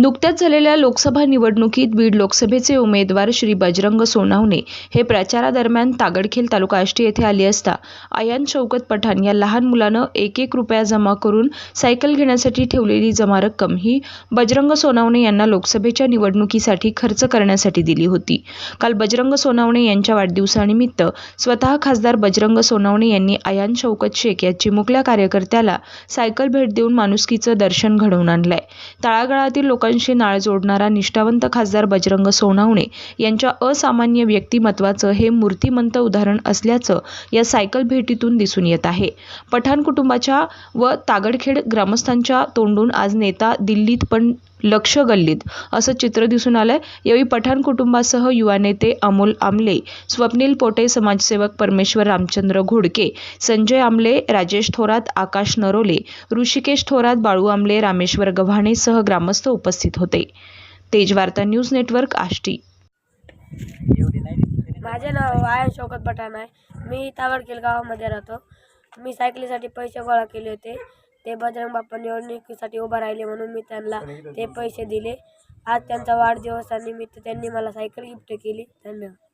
नुकत्याच झालेल्या लोकसभा निवडणुकीत बीड लोकसभेचे उमेदवार श्री बजरंग सोनावणे हे प्रचारादरम्यान तागडखेल तालुका आष्टी येथे आले असता आयान शौकत पठाण या लहान मुलानं एक एक रुपया जमा करून सायकल घेण्यासाठी ठेवलेली जमा रक्कम ही बजरंग सोनावणे यांना लोकसभेच्या निवडणुकीसाठी खर्च करण्यासाठी दिली होती. काल बजरंग सोनावणे यांच्या वाढदिवसानिमित्त स्वतः खासदार बजरंग सोनावणे यांनी आयान शौकत शेख या चिमुकल्या कार्यकर्त्याला सायकल भेट देऊन माणुसकीचं दर्शन घडवून आणलंय. तळागाळातील लोकांशी नाळ जोडणारा निष्ठावंत खासदार बजरंग सोनावणे यांच्या असामान्य व्यक्तिमत्वाचं हे मूर्तिमंत उदाहरण असल्याचं या सायकल भेटीतून दिसून येत आहे. पठाण कुटुंबाच्या व तागडखेड ग्रामस्थांच्या तोंडून आज नेता दिल्लीत पण लक्ष गल्लीत. असं चित्र दिसून आलंय. यावेळी पठाण कुटुंबासह युवा नेते अमोल आमले स्वप्नील पोटे समाजसेवक परमेश्वर रामचंद्र घोडके संजय आमले राजेश थोरात आकाश नरोले ऋषिकेश थोरात बाळू आमले रामेश्वर गव्हाणेसह ग्रामस्थ उपस्थित होते. Tejvarta news network Ashti. माझे नाव आहे शौकत पठाण आहे. मी तावडकेल गावामध्ये राहतो. मी सायकलीसाठी पैसे गोळा केले होते. ते बजरंग बाप्पा निवडणुकीसाठी उभा राहिले म्हणून मी त्यांना ते पैसे दिले. आज त्यांचा वाढदिवसानिमित्त त्यांनी मला सायकल गिफ्ट केली. धन्यवाद.